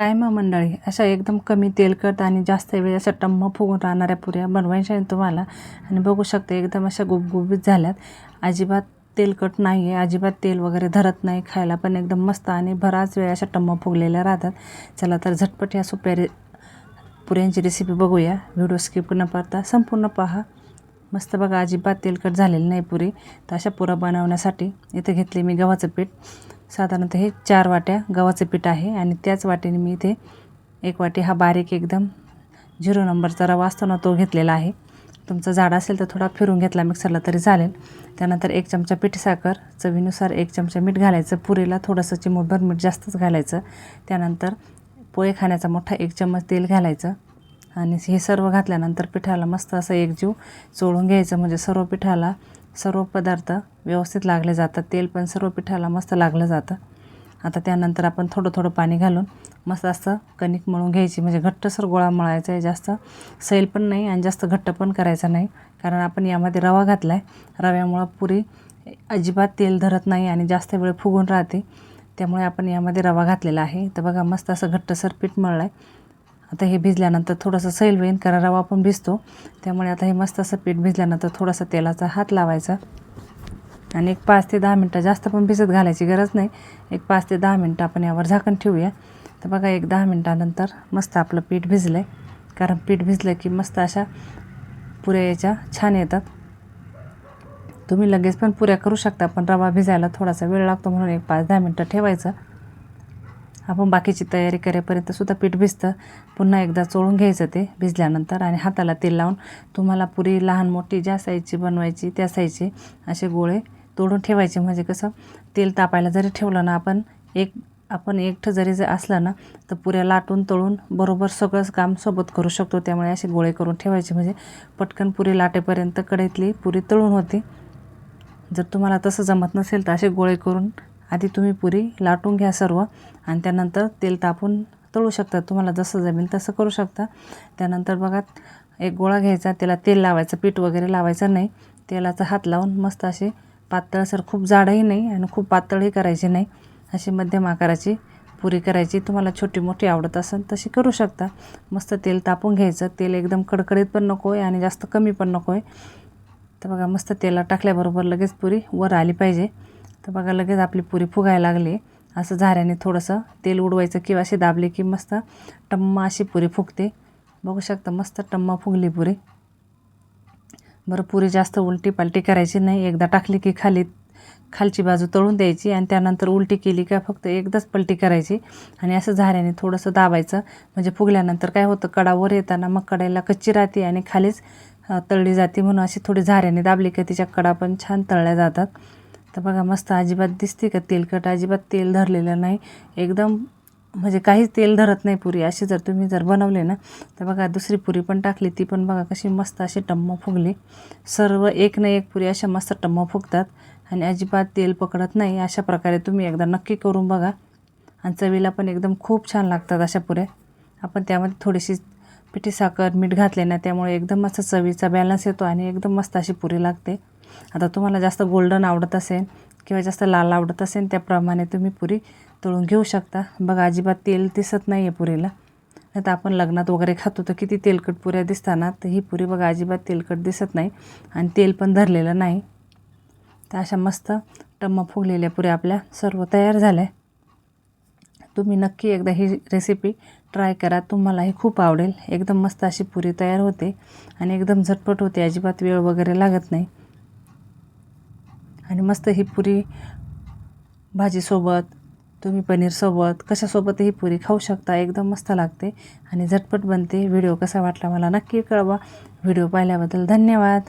काय मग मंडळी अशा एकदम कमी तेलकट आणि जास्त वेळ अशा टम्म फुगून राहणाऱ्या पुऱ्या बनवायच्या आहेत तुम्हाला. आणि बघू शकता एकदम अशा गुबगुबीत झाल्यात. अजिबात तेलकट नाही आहे अजिबात तेल वगैरे धरत नाही खायला पण एकदम मस्त आणि बराच वेळ अशा टम्म फुगलेल्या राहतात. चला तर झटपट या सोप्या रे पुऱ्यांची रेसिपी बघूया. व्हिडिओ स्किप न करता संपूर्ण पहा. मस्त बघा अजिबात तेलकट झालेली नाही पुरी. तर अशा पुरा बनवण्यासाठी इथे घेतले मी गव्हाचं पीठ. साधारणतः हे चार वाट्या गव्हाचं पीठ आहे आणि त्याच वाटेने मी इथे एक वाटी हा बारीक एकदम झिरो नंबरचा रवा असतो ना तो घेतलेला आहे. तुमचं झाड असेल तर थोडा फिरून घेतला मिक्सरला तरी चालेल. त्यानंतर एक चमचा पीठ साखर चवीनुसार एक चमचा मीठ घालायचं पुरीला थोडंसं चिमूटभर मीठ जास्तच घालायचं. त्यानंतर पोहे खाण्याचा मोठा एक चम्मच तेल घालायचं. आणि हे सर्व घातल्यानंतर पिठाला मस्त असं एकजीव चोळून घ्यायचं म्हणजे सर्व पिठाला सर्व पदार्थ व्यवस्थित लागले जातात. तेल पण सर्व पिठाला मस्त लागलं जातं. आता त्यानंतर आपण थोडं थोडं पाणी घालून मस्त असं कणिक मळून घ्यायची. म्हणजे घट्टसर गोळा मळायचा आहे जास्त सैल पण नाही आणि जास्त घट्ट पण करायचा नाही. कारण आपण यामध्ये रवा घातला आहे रव्यामुळं पुरी अजिबात तेल धरत नाही आणि जास्त वेळ फुगून राहते. त्यामुळे आपण यामध्ये रवा घातलेला आहे. तर बघा मस्त असं घट्टसर पीठ मळलं आहे आता हे भिजल्यानंतर थोडंसं सैल होईल कारण रवा पण भिजतो. त्यामुळे आता हे मस्त असं पीठ भिजल्यानंतर थोडासा तेलाचा हात लावायचा. आणि एक पाच ते दहा मिनटं जास्त पण भिजत घालायची गरज नाही. एक पाच ते दहा मिनटं आपण यावर झाकण ठेवूया. तर बघा एक दहा मिनटानंतर मस्त आपलं पीठ भिजलं आहे कारण पीठ भिजलं की मस्त अशा पुऱ्या याच्या छान येतात. तुम्ही लगेच पण पुऱ्या करू शकता पण रवा भिजायला थोडासा वेळ लागतो म्हणून एक पाच दहा मिनटं ठेवायचं. आपण बाकीची तयारी करेपर्यंत सुद्धा पीठ भिजतं. पुन्हा एकदा चोळून घ्यायचं ते भिजल्यानंतर आणि हाताला तेल लावून तुम्हाला पुरी लहान मोठी ज्या साईजची बनवायची त्या साईजची असे गोळे तोडून ठेवायचे. म्हणजे कसं तेल तापायला जरी ठेवलं ना आपण एक आपण एकटं जरी जर असलं ना तर पुऱ्या लाटून तळून बरोबर सगळंच काम सोबत करू शकतो. त्यामुळे असे गोळे करून ठेवायचे. म्हणजे पटकन पुरी लाटेपर्यंत कढईतली पुरी तळून होते. जर तुम्हाला तसं जमत नसेल तर असे गोळे करून आधी तुम्ही पुरी लाटून घ्या सर्व आणि त्यानंतर तेल तापून तळू शकता. तुम्हाला जसं जमेल तसं करू शकता. त्यानंतर बघा एक गोळा घ्यायचा त्याला तेल लावायचं पीठ वगैरे लावायचं नाही. तेलाचा हात लावून मस्त असे पातळसर खूप जाडही नाही आणि खूप पातळही करायची नाही. अशी मध्यम आकाराची पुरी करायची. तुम्हाला छोटी मोठी आवडत असेल तशी करू शकता. मस्त तेल तापून घ्यायचं. तेल एकदम कडकडीत पण नको आहे आणि जास्त कमी पण नको आहे तर बघा मस्त तेला टाकल्याबरोबर लगेच पुरी वर आली पाहिजे. तर बघा लगेच आपली पुरी फुगायला लागली. असं झाऱ्याने थोडंसं तेल उडवायचं किंवा अशी दाबले की मस्त टम्मा अशी पुरी फुगते. बघू शकता मस्त टम्मा फुगली पुरी. बरं पुरी जास्त उलटी पालटी करायची नाही. एकदा टाकली की खाली खालची बाजू तळून द्यायची आणि त्यानंतर उलटी केली का फक्त एकदाच पलटी करायची. आणि असं झाऱ्याने थोडंसं दाबायचं. म्हणजे फुगल्यानंतर काय होतं कडावर येताना मग कडायला कच्ची राहते आणि खालीच तळली जाते म्हणून अशी थोडी झाऱ्याने दाबली की तिच्या कडा पण छान तळल्या जातात. तर बघा मस्त अजिबात दिसते का तेलकट अजिबात तेल धरलेलं नाही. एकदम म्हणजे काहीच तेल धरत नाही पुरी. अशी जर तुम्ही जर बनवले ना तर बघा दुसरी पुरी पण टाकली. ती पण बघा कशी मस्त अशी टम्म फुगली. सर्व एक ना एक पुरी अशा मस्त टम्म फुगतात आणि अजिबात तेल पकडत नाही. अशा प्रकारे तुम्ही एकदा नक्की करून बघा. आणि चवीला पण एकदम खूप छान लागतात अशा पुऱ्या. आपण त्यामध्ये थोडीशी पिठी साखर मीठ घातले ना त्यामुळे एकदम मस्त चवीचा बॅलन्स येतो आणि एकदम मस्त अशी पुरी लागते. आता तुम्हाला जास्त गोल्डन आवडत असेल किंवा जास्त लाल आवडत असेल त्याप्रमाणे तुम्ही पुरी तळून घेऊ शकता. बघा अजिबात तेल दिसत नाही आहे पुरीला. नाही तर आपण लग्नात वगैरे खातो तर किती तेलकट पुऱ्या दिसताना तर ही पुरी बघा अजिबात तेलकट दिसत नाही आणि तेल पण धरलेलं नाही. तर अशा मस्त टम्मा फुगलेल्या पुऱ्या आपल्या सर्व तयार झाल्या. तुम्ही नक्की एकदा ही रेसिपी ट्राय करा. तुम्हालाही खूप आवडेल. एकदम मस्त अशी पुरी तयार होते आणि एकदम झटपट होते. अजिबात वेळ वगैरे लागत नाही. आणि मस्त ही पुरी भाजीसोबत तुम्ही पनीरसोबत कशासोबत ही पुरी खाऊ शकता एकदम मस्त लागते. आणि झटपट बनते. व्हिडिओ कसा वाटला मला नक्की कळवा. व्हिडिओ पाहिल्याबद्दल धन्यवाद.